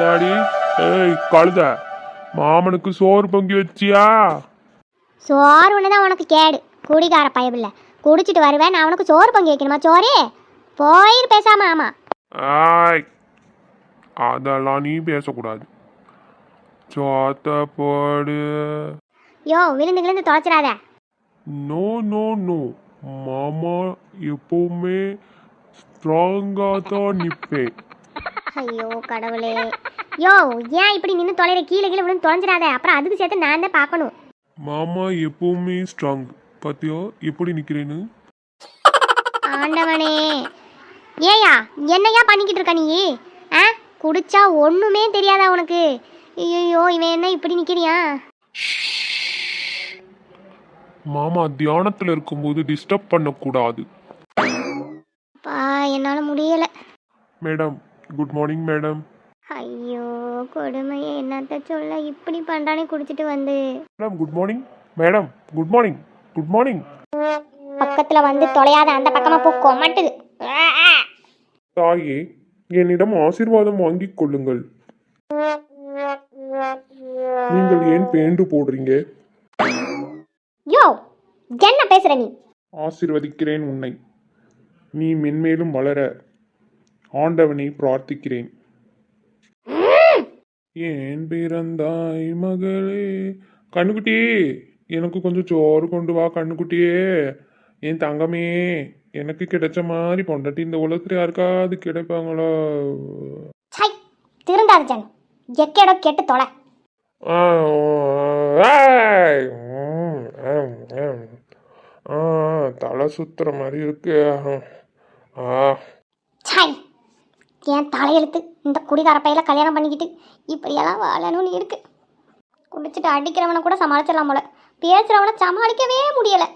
ஆத்தாடி ஏய் கழுத மாமனுக்கு சோறு பொங்கி வச்சியா? சோறு ஒன்று தான் உனக்கு கேடு. குடிகார பயபில்ல. குடிச்சிட்டு வருவேன் நான் உனக்கு சோறு பொங்கி வைக்கணுமா சோறு? போயிரு பேசாம ஆமா ஆய் அதெல்லாம் நீ பேசக்கூடாது. சோத்த போடு. யோ விழுந்து விழுந்து தொலைச்சிடாத. நோ நோ நோ மாமா எப்பவுமே ஸ்ட்ராங்காக தான் நிற்பேன் ஐயோ கடவுளே. யோ ஏன் இப்படி நின்று தொலைற? கீழே கீழே விழுந்து தொலைஞ்சிடாத. அப்புறம் அதுக்கு சேர்த்து நான் தான் பார்க்கணும். மாமா எப்பவுமே ஸ்ட்ராங் பாத்தியா? எப்படி நிற்கிறேன்னு ஆண்டவனே. ஏயா என்னையா பண்ணிக்கிட்டு இருக்க நீ? ஆ? குடிச்சா ஒண்ணுமே தெரியாதா உனக்கு? ஐயோ இவன் என்ன இப்படி நிக்கிறியா? மாமா தியானத்தில் இருக்கும்போது டிஸ்டர்ப் பண்ணக்கூடாது. பா என்னால முடியல. மேடம் குட் மார்னிங் மேடம் ஐயோ கொடுமையே என்னத்த சொல்ல? இப்படி பண்றானே குடிச்சிட்டு வந்து. Madam good morning madam good morning good morning பக்கத்துல வந்து தொலையாத அந்த பக்கமா போ கொமட்டுது. தாயே என்னிடம் ஆசீர்வாதம் வாங்கிக் கொள்ளுங்கள். நீங்கள் ஏன் பேண்டு போடுறீங்க? யோ என்ன பேசுற நீ? ஆசீர்வதிக்கிறேன் உன்னை. நீ மென்மேலும் வளர ஆண்டவனை பிரார்த்திக்கிறேன். ஏன் பிறந்தாய் மகளே? கண்ணுக்குட்டியே எனக்கு கொஞ்சம் சோறு கொண்டு வா கண்ணுக்குட்டியே. என் தங்கமே எனக்கு கிடைச்ச மாதிரி பொண்டாட்டி இந்த உலகத்துல யாருக்காவது கிடைப்பாங்களோ? திருந்தாது ஜன். எக்கேடோ கெட்டு தொலை. தலை சுத்துற மாதிரி இருக்கு. ஆ தலையெழுத்து இந்த குடிகார பையில கல்யாணம் பண்ணிக்கிட்டு இப்படியெல்லாம் வாழணும்னு இருக்கு. குடிச்சிட்டு அடிக்கிறவனை கூட சமாளிச்சிடலாம் போல. பேசுறவனை சமாளிக்கவே முடியலை.